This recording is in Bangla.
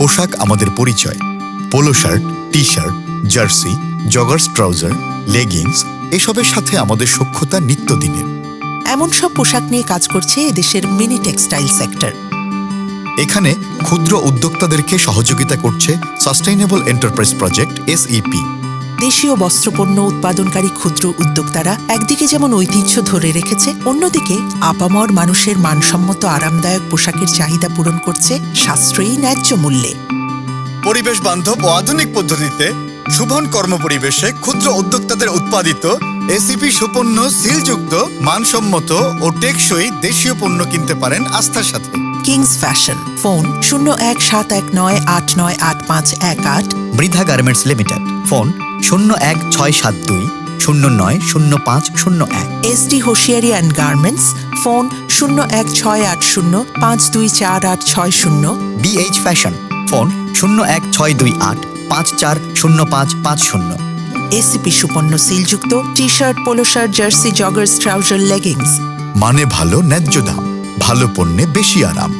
পোশাক আমাদের পরিচয়। Polo shirt T shirt jersey joggers trouser leggings এসবের সাথে আমাদের সক্ষতা নিত্যদিনের এমন সব পোশাক নিয়ে কাজ করছে এদেশের মিনি টেক্সটাইল সেক্টর। এখানে ক্ষুদ্র উদ্যোক্তাদেরকে সহযোগিতা করছে সাস্টেইনেবল এন্টারপ্রাইজ প্রজেক্ট এসইপি। দেশীয় বস্ত্রপণ্য উৎপাদনকারী ক্ষুদ্র উদ্যোক্তারা একদিকে যেমন ঐতিহ্য ধরে রেখেছে অন্যদিকে আপামর মানুষের মানসম্মত আরামদায়ক পোশাকের চাহিদা পূরণ করছে সাশ্রয়ী ন্যায্য মূল্যে। পরিবেশ বান্ধব ও আধুনিক পদ্ধতিতে শুভন কর্মপরিবেশে ক্ষুদ্র উদ্যোক্তাদের উৎপাদিত এসিপি সুপণ্য সিলযুক্ত মানসম্মত ও টেকসই দেশীয় পণ্য কিনতে পারেন আস্থার সাথে। Kings fashion. ফোন শূন্য এক সাত এক নয় আট নয় আট পাঁচ এক আট। বৃদ্ধা গার্মেন্টস লিমিটেড। ফোন শূন্য এক ছয় সাত দুই শূন্য নয় শূন্য পাঁচ শূন্য এক। SD hosiery and garments phone শূন্য এক ছয় আট শূন্য পাঁচ দুই চার আট ছয় শূন্য। বিএইচ ফ্যাশন ফোন শূন্য এক ছয় দুই আট পাঁচ চার শূন্য পাঁচ পাঁচ শূন্য। এসিপি সুপন্ন সিলযুক্ত T shirt polo shirt jersey joggers trouser leggings মানে ভালো ন্যায্য দাম ভালো পণ্যে বেশি আরাম।